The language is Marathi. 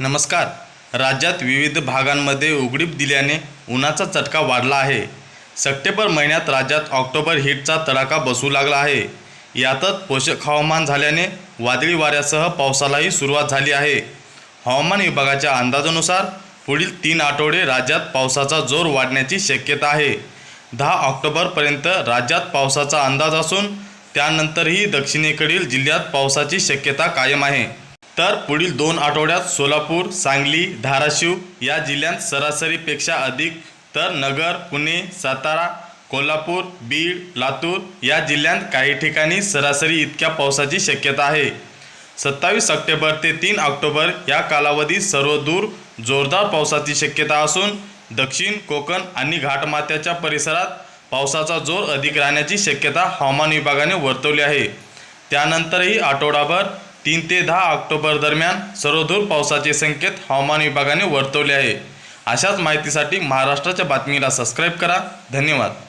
नमस्कार. राज्यात विविध भागांमध्ये उघडीप दिल्याने उन्हाचा चटका वाढला आहे. सप्टेंबर महिन्यात राज्यात ऑक्टोबर हीटचा तडाखा बसू लागला आहे. यातच पोषक हवामान झाल्याने वादळी वाऱ्यासह पावसालाही सुरुवात झाली आहे. हवामान विभागाच्या अंदाजानुसार पुढील तीन आठवडे राज्यात पावसाचा जोर वाढण्याची शक्यता आहे. दहा ऑक्टोबरपर्यंत राज्यात पावसाचा अंदाज असून त्यानंतरही दक्षिणेकडील जिल्ह्यात पावसाची शक्यता कायम आहे. तर पुढील दोन आठवड्यात सोलापूर सांगली धाराशिव या जिल्ह्यांत सरासरीपेक्षा अधिक तर नगर पुणे सातारा कोल्हापूर बीड लातूर या जिल्ह्यांत काही ठिकाणी सरासरी इतक्या पावसाची शक्यता आहे. सत्तावीस सप्टेंबर ते तीन ऑक्टोबर या कालावधीत सर्वदूर जोरदार पावसाची शक्यता असून दक्षिण कोकण आणि घाटमाथ्याच्या परिसरात पावसाचा जोर अधिक राहण्याची शक्यता हवामान विभागाने वर्तवली आहे. त्यानंतरही आठवडाभर तीन ते दहा ऑक्टोबर दरम्यान सर्वदूर पावसाचे संकेत हवामान विभागाने वर्तवले आहे. अशाच माहितीसाठी महाराष्ट्राच्या बातमीला सबस्क्राईब करा. धन्यवाद.